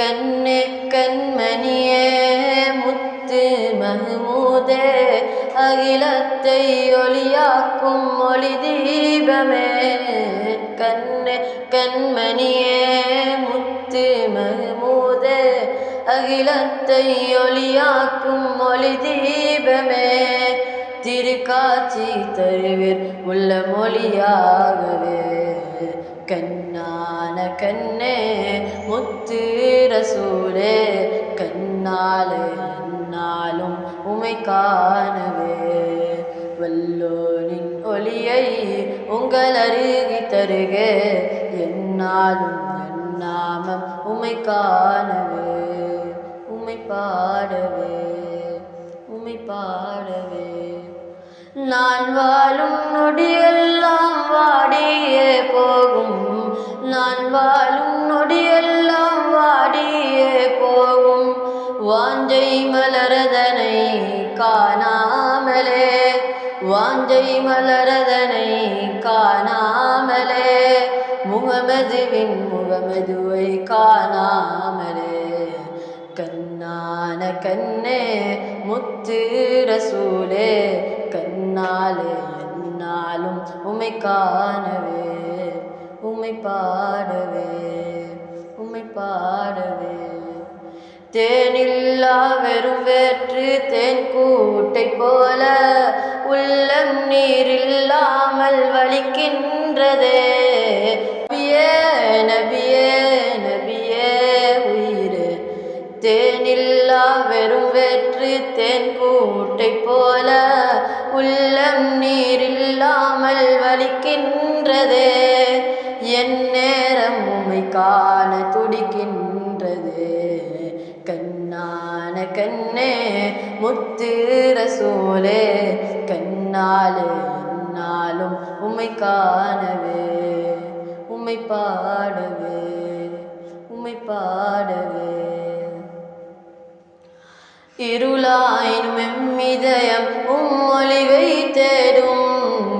கண்ணு கண்மணிய முத்து மஹமூதே அகிலத்தை ஒளியாக்கும் ஒளி தீபமே. கண்ணு கண்மணிய முத்து மஹமூதே அகிலத்தை ஒளியாக்கும் ஒளி தீபமே. திருக்காட்சி தருவீர் உள்ள மொழியாகவே கண்ணான கண்ணே முத்து ரசூலே கண்ணாலே என்னாலும் உமை காணவே. வல்லோனின் ஒளியை உங்கள் அருகி தருக என்னாலும் என்னாமம் உமை காணவே. உமை பாடவே உமை பாடவே. நான் வாழும் நொடியெல்லாம் வாடியே போகும் நான் வாழும் வாஞ்சை மலரதனை காணாமலே. முகமதுவின் முகமதுவை காணாமலே. கண்ணான கண்ணே முத்து ரசூலே. கண்ணாலே என்னாலும் உமை காணவே. உமை பாடவே உமை பாடவே. தேனில்லா வெறும் வேற்று தேன் கூட்டை போல உள்ளம் நீரில்லாமல் வலிக்கின்றதே. நபியே நபியே நபியே உயிரே. தேனில்லா வெறும் வேற்று தேன் கூட்டை போல உள்ளம் நீரில்லாமல் வலிக்கின்றதே. என் நேரம் உமை காண துடிக்கின்ற கண்ணே முத்து ரசூலே கண்ணாலே என்னாலும் உமை காணவே உமை பாடவே உமை பாடவே. இருளாயினும் எம்மிதயம் உம்மொழிவை தேடும்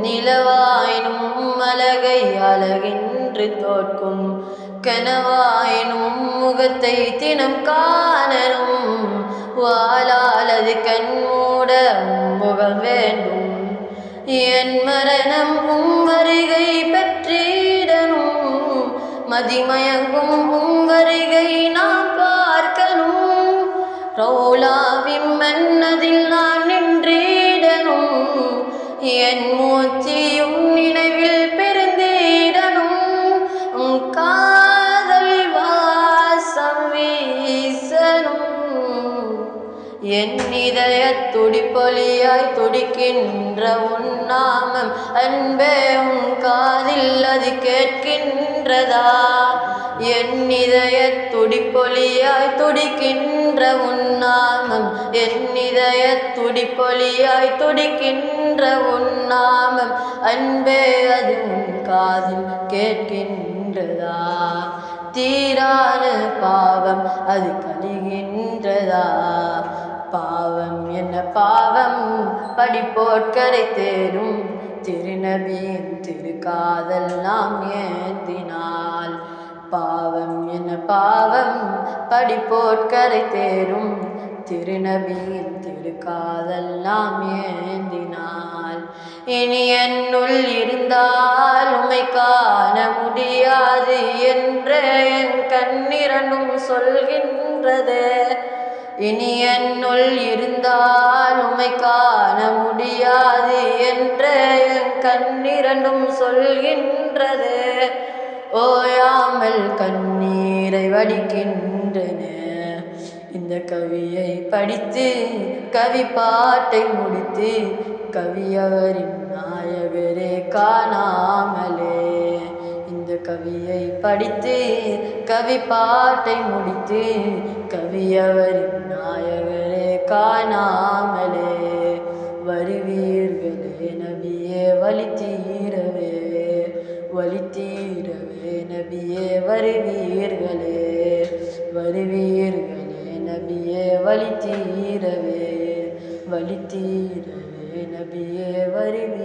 நிலவாயினும் உம்மலகை அழகின்று தோற்கும் கனவாயினும் முகத்தை தினம் காணனும். வாழாலது கண்மூட முகம் வேண்டும். என் மரணம் உம் வருகை பெற்றிடனும் மதிமயங்கும் உம் வருகை நாம் பார்க்கணும். ரௌலாவின் மன்னதில் நான் நின்றிடனும் என் மூச்சி என் இதய துடிப்பொலியாய் துடிக்கின்ற உன் நாமம் அன்பே உன் காதில் அது கேட்கின்றதா? என் இதய துடிப்பொலியாய் துடிக்கின்ற உன் நாமம் என் இதய துடிப்பொலியாய் துடிக்கின்ற உன் நாமம் அன்பே அது உன் காதில் கேட்கின்றதா? தீரான பாவம் அது கழிகின்றதா பாவம் என்ன பாவம்? படிப்போட்கரை தேரும் திருநபியின் திருக்காதல் நாம் ஏந்தினால். பாவம் என்ன பாவம்? படிப்போட்கரை தேரும் திருநபியின் திருக்காதல் நாம் ஏந்தினால். இனி என்னுள் இருந்தால் உமை காண முடியாது என்ற என் கண்ணிரண்டும் சொல்கின்றது. இனி என்னுள் இருந்தால் உமை காண முடியாது என்ற என் கண்ணிரண்டும் சொல்கின்றது. ஓயாமல் கண்ணீரை வடிக்கின்றன. இந்த கவியை படித்து கவி பாட்டை முடித்து கவியவரின் நாயகரே காணாமலே. கவியை படித்து கவி பாட்டை முடித்து கவியவரின் நாயகரே காணாமலே. வருவீர்களே நபியே வழி தீரவே வழி தீரவே நபியே வருவீர்களே. வருவீர்களே நபியே வழி தீரவே வழி தீரவே நபியே வருவீர்